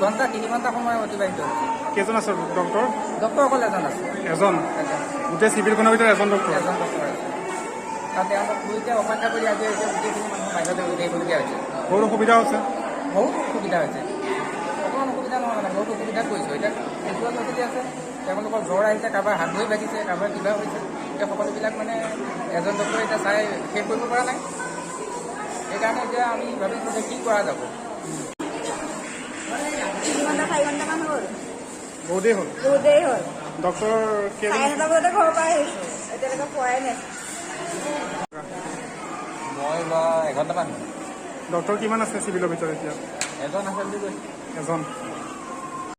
দুঘণ্টা তিনি ঘণ্টা সময় অতিবাহিত হৈছে। কেইজন আছে ডক্টৰ? ডক্টৰ অকল এজন আছে। এজন? গোটেই চিভিলখনৰ ভিতৰত এজন ডক্টৰ? এজন ডক্টৰ আছে। আৰু তেওঁলোক দুইটা অপেক্ষা কৰি আজি এতিয়া গোটেইখিনি মানুহ বাহিৰতে উলিয়াই হৈছে। বহুত অসুবিধা হৈছে? বহুত অসুবিধা হৈছে। অকণমান অসুবিধা নহয় মানে বহুত অসুবিধাত পৰিছোঁ এতিয়া এনেকুৱা পৰিস্থিতি আছে তেওঁলোকৰ জ্বৰ আহিছে কাৰোবাৰ হাত ভৰি বাজিছে কাৰোবাৰ কিবা হৈছে। এতিয়া সকলোবিলাক মানে এজন ডক্টৰে এতিয়া চাই শেষ কৰিব পৰা নাই। সেইকাৰণে এতিয়া আমি ভাবিছোঁ যে কি কৰা যাব। চাৰি ঘণ্টামান হ'ল। বহুতেই হ'ল। বহুত দেৰি হ'ল। ডক্টৰ কেইজন চাৰে নটা বজাতে ঘৰৰ পৰা আহিছোঁ। এতিয়ালৈকে পোৱাই নাই। মই লোৱা এঘণ্টামান। ডক্টৰ কিমান আছে চিভিলৰ ভিতৰত এতিয়া? এজন আছে বুলি কৈছে। এজন।